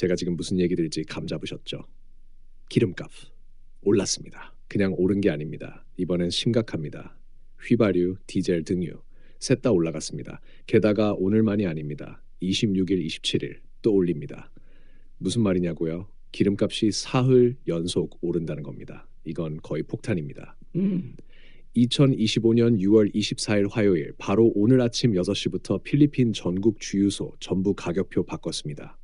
제가 지금 무슨 얘기 들지 감 잡으셨죠? 기름값 올랐습니다. 그냥 오른 게 아닙니다. 이번엔 심각합니다. 휘발유, 디젤 등유 셋 다 올라갔습니다. 게다가 오늘만이 아닙니다. 26일, 27일 또 올립니다. 무슨 말이냐고요? 기름값이 사흘 연속 오른다는 겁니다. 이건 거의 폭탄입니다. 음. 2025년 6월 24일 화요일 바로 오늘 아침 6시부터 필리핀 전국 주유소 전부 가격표 바꿨습니다.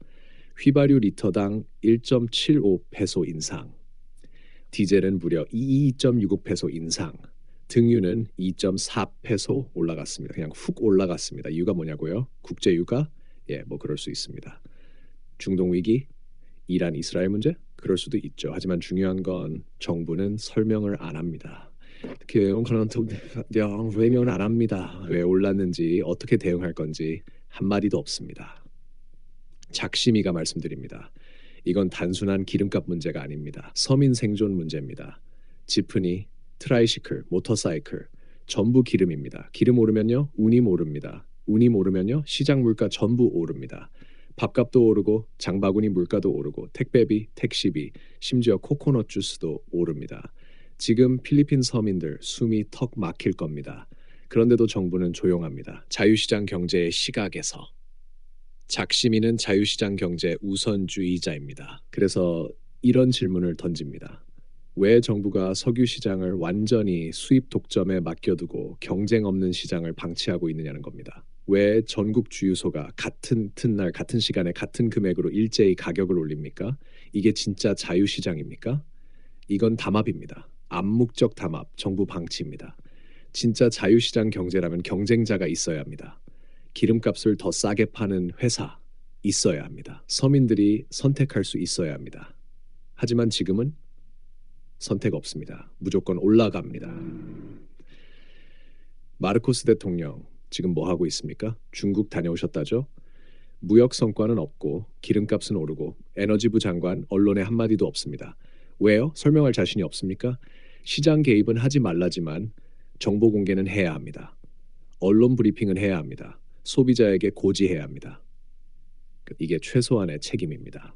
휘발유 리터당 1.75 페소 인상, 디젤은 무려 22.66 페소 인상, 등유는 2.4 페소 올라갔습니다. 그냥 훅 올라갔습니다. 이유가 뭐냐고요? 국제 유가? 예, 뭐 그럴 수 있습니다. 중동 위기, 이란 이스라엘 문제? 그럴 수도 있죠. 하지만 중요한 건 정부는 설명을 안 합니다. 특히 그런 외명을 안 합니다. 왜 올랐는지 어떻게 대응할 건지 한 마디도 없습니다. 작심이가 말씀드립니다. 이건 단순한 기름값 문제가 아닙니다. 서민 생존 문제입니다. 지프니, 트라이시클, 모터사이클 전부 기름입니다. 기름 오르면요 운임 오릅니다. 운임 오르면요 시장 물가 전부 오릅니다. 밥값도 오르고 장바구니 물가도 오르고 택배비, 택시비, 심지어 코코넛 주스도 오릅니다. 지금 필리핀 서민들 숨이 턱 막힐 겁니다. 그런데도 정부는 조용합니다. 자유시장 경제의 시각에서 작시민은 자유시장 경제 우선주의자입니다. 그래서 이런 질문을 던집니다. 왜 정부가 석유 시장을 완전히 수입 독점에 맡겨두고 경쟁 없는 시장을 방치하고 있느냐는 겁니다. 왜 전국 주유소가 같은 틈날 같은 시간에 같은 금액으로 일제히 가격을 올립니까? 이게 진짜 자유 시장입니까? 이건 담합입니다. 암묵적 담합, 정부 방치입니다. 진짜 자유 시장 경제라면 경쟁자가 있어야 합니다. 기름값을 더 싸게 파는 회사 있어야 합니다. 서민들이 선택할 수 있어야 합니다. 하지만 지금은 선택 없습니다. 무조건 올라갑니다. 마르코스 대통령 지금 뭐 하고 있습니까? 중국 다녀오셨다죠? 무역 성과는 없고 기름값은 오르고 에너지부 장관 언론에 한마디도 없습니다. 왜요? 설명할 자신이 없습니까? 시장 개입은 하지 말라지만 정보 공개는 해야 합니다. 언론 브리핑은 해야 합니다. 소비자에게 고지해야 합니다. 이게 최소한의 책임입니다.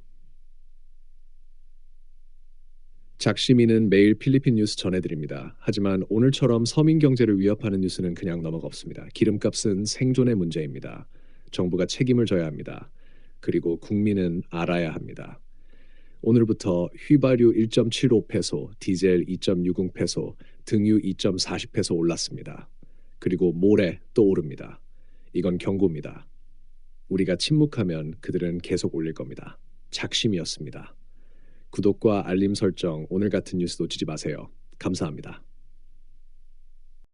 작시민은 매일 필리핀 뉴스 전해드립니다. 하지만 오늘처럼 서민 경제를 위협하는 뉴스는 그냥 넘어가 없습니다. 기름값은 생존의 문제입니다. 정부가 책임을 져야 합니다. 그리고 국민은 알아야 합니다. 오늘부터 휘발유 1.75 페소, 디젤 2.60 페소, 등유 2.40 페소 올랐습니다. 그리고 모레 또 오릅니다. 이건 경고입니다. 우리가 침묵하면 그들은 계속 올릴 겁니다. 작심이었습니다. 구독과 알림 설정 오늘 같은 뉴스 놓치지 마세요. 감사합니다.